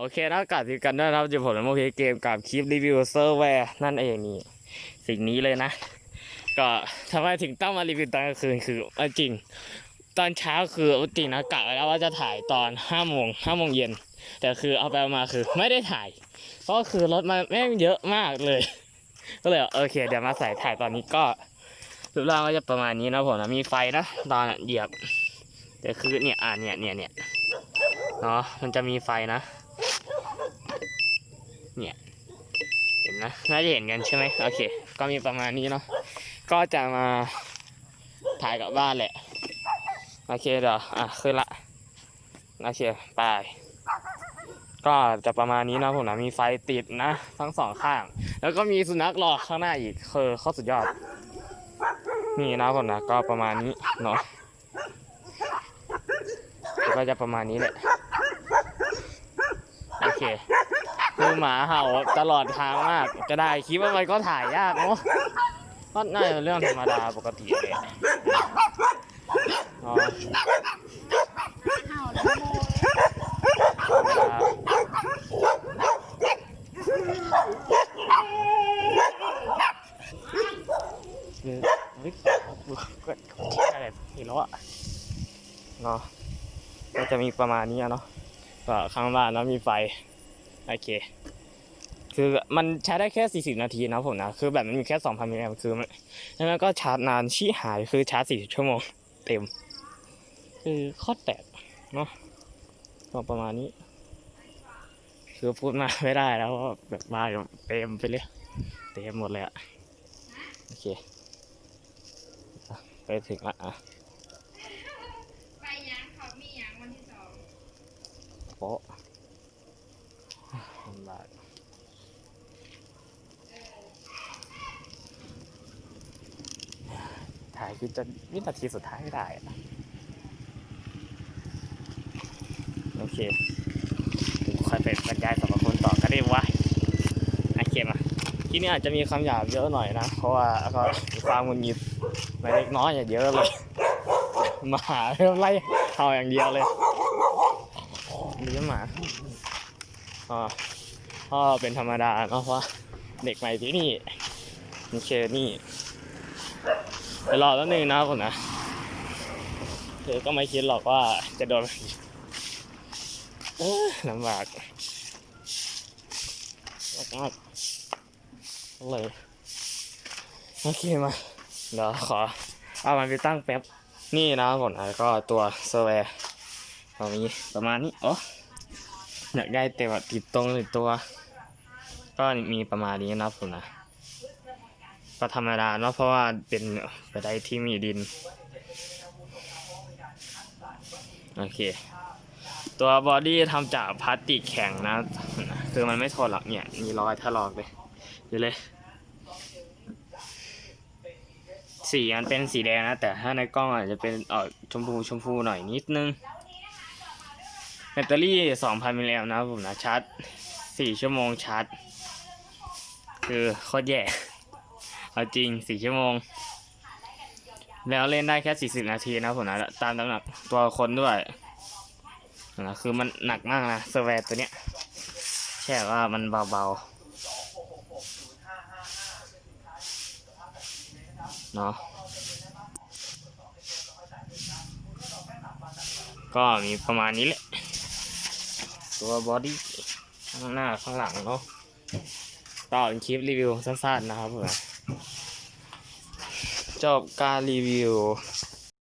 โอเคนะกลับที่กันด้วยนะครับจะผมโอเคเกมกับคลิปรีวิวเซอร์แวร์นั่นเองนี่สิ่งนี้เลยนะ ก็ทำไมถึงต้องมารีวิวตอนกลางคืนคืออจริง ตอนเช้าคืออจริงนะกะไว้แล้วว่าจะถ่ายตอนห้าโมงห้าโมงเย็นแต่คือเอาไปมาคือไม่ได้ถ่าย เพราะคือรถมันแม่งเยอะมากเลย ก็เลยโอเค เดี๋ยวมาใส่ถ่ายตอนนี้ก็รูปร่างก็จะประมาณนี้นะผมนะมีไฟนะตอนเหยียบแต่คือเนี่ยอ่าเนี่ยเนี่ยเนี่ยเนาะมันจะมีไฟนะ เนี่ยเห็นนะน่าจะเห็นกันใช่ไหมโอเค ก็มีประมาณนี้เนาะก็จะมาถ่ายกับบ้านแหละโอเคเดี๋ยวอะขึ้นละโอเคไปก็จะประมาณนี้นะผมนะมีไฟติดนะ ทั้งสองข้าง แล้วก็มีสุนัขรอข้างหน้าอีกคือข้อสุดยอดนี่นะผมนะก็ประมาณนี้เนาะก็จะประมาณนี้แหละโอเค คือหมาเห่าตลอดทางมาก จะได้คลิปว่ามันก็ถ่ายยากเนาะก็น่าจะเรื่องธรรมดาปกติเลยอ๋อเห่าแล้วโมครับคือวิกก็ที่อะไรทีแล้วอะเนาะก็จะมีประมาณนี้เนาะก็ข้างบ้านแล้วมีไฟ โอเค คือมันใช้ได้แค่ 40 นาทีนะผมนะ คือแบบมันมีแค่ 2,000มิลลิแอมป์คือมันแล้วมันก็ชาร์จนานชี้หายคือชาร์จ 40 ชั่วโมง เต็ม คือโคตรแตกเนาะก็ประมาณนี้ คือพูดมากไม่ได้แล้วเพราะแบบมากับเต็มไปเลยเต็มหมดเลยอะโอเคอะไปถึงละอะไปยังเขามียังวันที่สองโป๊ะลำ บากถ่ายคือจะวินาทีสุดท้ายไม่ได้อะโอเคค่อยไปบรรยายสรรพคุณต่อก็ได้วะโอเคมาที่นี่อาจจะมีคำหยาบเยอะหน่อยนะ เพราะว่าก็มีความงุนงิดไม่เล็กน้อยอย่าเยอะเลย มาเริ่มไล่เห่าอย่างเดียวเลยเลี้ยงหมาอ๋อ ก็เป็นธรรมดาเนาะเพราะว่าเด็กใหม่ที่นี่มีเคนี่ไปรอแป๊บนึงนะผมนะเธอก็ไม่คิดหรอกว่าจะโดนแบบนี้เอ้อลำบากมากเลยโอเคมาเดี๋ยวขอเอามันไปตั้งแป๊บนี่นะผมนะก็ตัวเซอร์แวร์ตรงนี้ประมาณนี้โอ้ อยากได้แต่ว่าติดตรงหรือตัว ก็มีประมาณนี้นะผมนะก็ธรรมดาเนาะเพราะว่าเป็นไปได้ที่มีดิน โอเค ตัวบอดี้ทำจากพลาสติกแข็งนะ คือมันไม่ทนหรอกเนี่ย มีรอยถลอกเลยดูเลย สีมันเป็นสีแดงนะ แต่ถ้าในกล้องอาจจะเป็นออกชมพูชมพูหน่อยนิดนึง ตเตอรี่ 2,000มิลลิแอมป์นะผมนะชาร์จ 4 ชั่วโมงชาร์จ คือโคตรแย่เอาจริง 4 ชั่วโมง แล้วเล่นได้แค่ 40 นาทีนะผมนะตามน้ำหนักตัวคนด้วยนะคือมันหนักมากนะเซอร์แวร์ตัวเนี้ยแค่ว่ามันเบาๆเนาะก็มีประมาณนี้แหละ ตัวบอดี้ข้างหน้าข้างหลังเนาะก็เป็นคลิปรีวิวสั้นๆนะครับผมจบการรีวิว